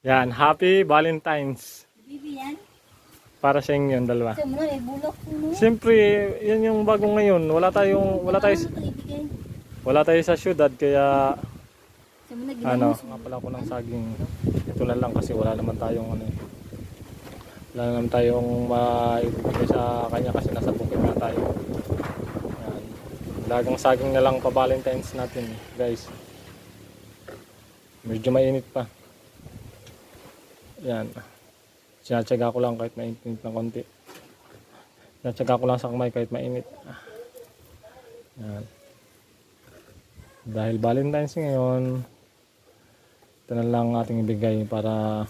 Yan, Happy Valentine's. Bibi yan. Para sa inyo yung dalawa. Sa mo eh, bulok mo. Siyempre, yan yung bago ngayon. Wala tayong, wala tayo, wala tayo sa syudad kaya ano, nga pala ko ng saging. Ito na lang kasi wala naman tayong ano eh. Wala naman tayong maibigay sa kanya kasi nasa bukid na tayo. Yan. Lagang saging na lang pa Valentine's natin, guys. Medyo mainit pa. Yan. Sinatsaga ko lang kahit mainit ng konti. Sinatsaga ko lang sa kamay kahit mainit. Yan. Dahil Valentine's ngayon, ito na lang ating ibigay para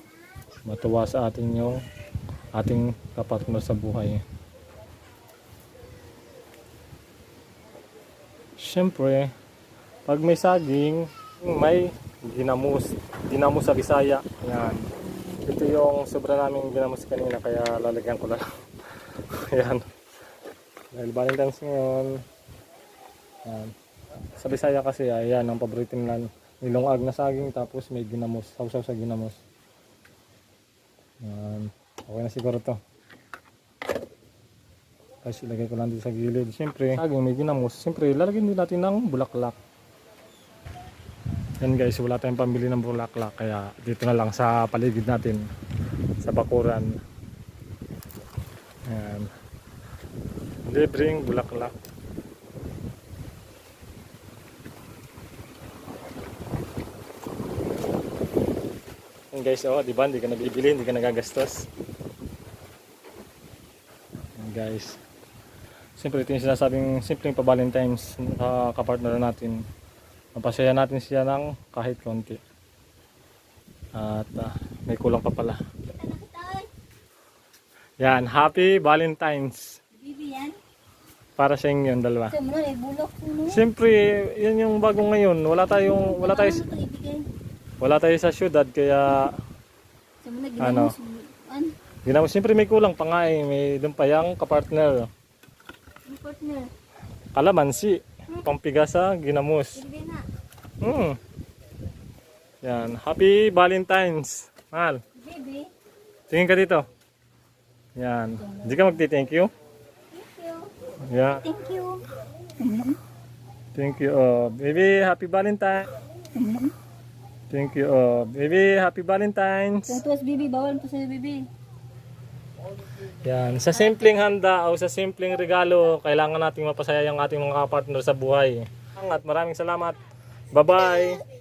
matuwa sa atin yung ating kapartner sa buhay. Siyempre, pag may saging, may ginamos. Ginamos sa Bisaya. Yan. Ito yung sobra naming ginamos kanina kaya lalagyan ko lang. Yan. Dahil Valentine's ngayon. Yan. Sa Bisaya kasi, ayan, ang paborito nila. Nilongag na saging tapos may ginamos. Sausaw sa ginamos. Yan. Okay na siguro to. Kasi ilagay ko lang dito sa gilid. Siyempre, saging may ginamos. Siyempre, lalagyan din natin ng bulaklak. Yan guys, wala tayong pambili ng bulaklak. Kaya dito na lang sa paligid natin. Sa bakuran. Yan. Libreng bulaklak. Yan guys, oh, di ba? Hindi ka nabibili, hindi ka nagagastos. Yan guys. Siyempre, ito yung sinasabing simpleng pa Valentine's sa kapartner natin. Mapasaya natin siya ng kahit konti. At ah, may kulang pa pala. Yan, Happy Valentine's. Para sa inyo yung dalawa. Siyempre, yan yung bago ngayon. Wala tayong, wala tayo, Ano wala tayo sa syudad kaya Ano? ginamo. Siyempre may kulang pa nga eh. May doon pa yung kapartner. Ano partner? Kalamansi. Pampiga sa ginamos. Hmm. Yan. Happy Valentine's. Mahal. Bibi. Tingin ka dito. Yan. Hindi ka magti-thank you. Thank you. Yeah. Thank you. Thank you. Oh, baby, happy Valentine. Thank you. Oh, baby, happy Valentine's. Kung tuwas bibi, bawal pa sa'yo bibi. Yan. Sa simpleng handa o sa simpleng regalo, kailangan nating mapasaya yung ating mga partner sa buhay. At maraming salamat. 拜拜